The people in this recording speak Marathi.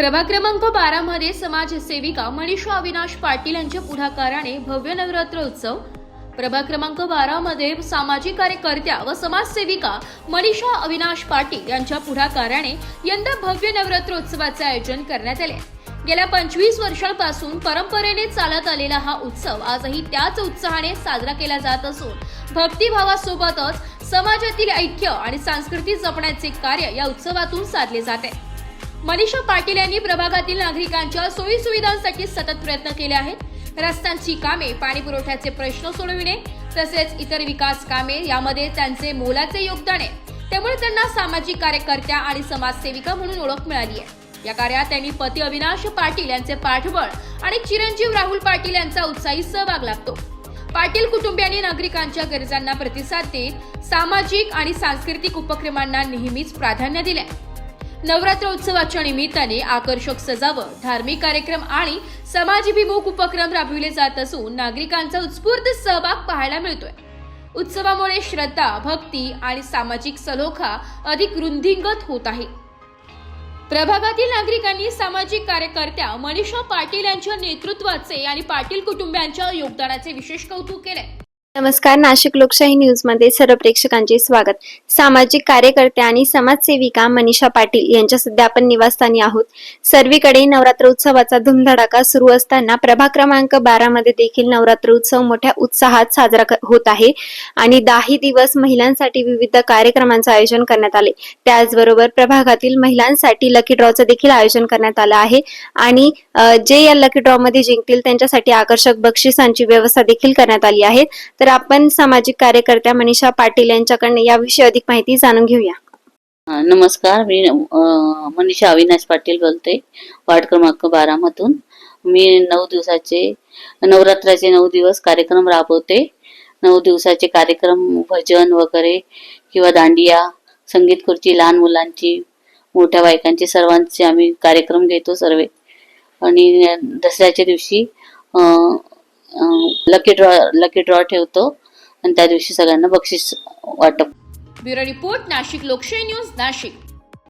प्रभाग क्रमांक बारा मध्ये समाजसेविका मनीषा अविनाश पाटील यांच्या पुढाकाराने भव्य नवरात्र उत्सव. प्रभाग क्रमांक बारा मध्ये सामाजिक कार्यकर्त्या व समाजसेविका मनीषा अविनाश पाटील यांच्या पुढाकाराने यंदा भव्य नवरात्र उत्सवाचे आयोजन करण्यात आले. गेल्या पंचवीस वर्षांपासून परंपरेने चालत आलेला हा उत्सव आजही त्याच उत्साहाने साजरा केला जात असून भक्तिभावासोबतच समाजातील ऐक्य आणि संस्कृती जपण्याचे कार्य या उत्सवातून साधले जाते. मनीषा पाटील यांनी प्रभागातील नागरिकांच्या सोयी सुविधांसाठी सतत प्रयत्न केले आहेत. रस्त्यांची कामे पाणी पुरवठ्याचे प्रश्न सोडविणे तसेच इतर विकास कामे यामध्ये त्यांचे मोलाचे योगदान आहे. त्यामुळे त्यांना सामाजिक कार्यकर्त्या आणि समाजसेविका म्हणून ओळख मिळाली आहे. या कार्यात त्यांनी पती अविनाश पाटील यांचे पाठबळ आणि चिरंजीव राहुल पाटील यांचा उत्साही सहभाग लागतो पाटील कुटुंबियांनी नागरिकांच्या गरजांना प्रतिसाद देत सामाजिक आणि सांस्कृतिक उपक्रमांना नेहमीच प्राधान्य दिले नवरात्र उत्सवाच्या निमित्ताने आकर्षक सजावट धार्मिक कार्यक्रम आणि समाजभिमुख उपक्रम राबविले जात असून नागरिकांचा उत्स्फूर्त सहभाग पाहायला मिळतोय. उत्सवामुळे श्रद्धा भक्ती आणि सामाजिक सलोखा अधिक रुंदिंगत होत आहे. प्रभागातील नागरिकांनी सामाजिक कार्यकर्त्या मनीषा पाटील यांच्या नेतृत्वाचे आणि पाटील कुटुंबियांच्या योगदानाचे विशेष कौतुक केले नमस्कार नाशिक लोकशाही न्यूजमध्ये सर्व प्रेक्षकांचे स्वागत. सामाजिक कार्यकर्त्या आणि समाजसेविका मनीषा पाटील यांच्या सध्या आपण निवासस्थानी आहोत. सर्वीकडे नवरात्र उत्सवाचा धुमधडाका सुरू असताना प्रभाग क्रमांक बारा मध्ये देखील नवरात्र उत्सव मोठ्या उत्साहात साजरा होत आहे आणि दहाही दिवस महिलांसाठी विविध कार्यक्रमांचं आयोजन करण्यात आले. त्याचबरोबर प्रभागातील महिलांसाठी लकी ड्रॉचं देखील आयोजन करण्यात आलं आहे आणि जे या लकी ड्रॉ मध्ये जिंकतील त्यांच्यासाठी आकर्षक बक्षिसांची व्यवस्था देखील करण्यात आली आहे. तर आपण सामाजिक कार्यकर्त्या मनीषा पाटील यांच्याकडनं याविषयी अधिक माहिती जाणून घेऊया. नमस्कार मी मनीषा अविनाश पाटील बोलते वार्ड क्रमांक बारा मधून. मी नऊ दिवसाचे नवरात्राचे नऊ दिवस कार्यक्रम राबवते. नऊ दिवसाचे कार्यक्रम भजन वगैरे किंवा दांडिया संगीत खुर्ची लहान मुलांची मोठ्या बायकांची सर्वांचे आम्ही कार्यक्रम घेतो सर्व. आणि दसऱ्याच्या दिवशी लकी ड्रॉ लकी ड्रॉ ठेवतो. आणि त्या दिवशी सगळ्यांना बक्षीस वाटप. ब्युरो रिपोर्ट नाशिक लोकशाही न्यूज नाशिक.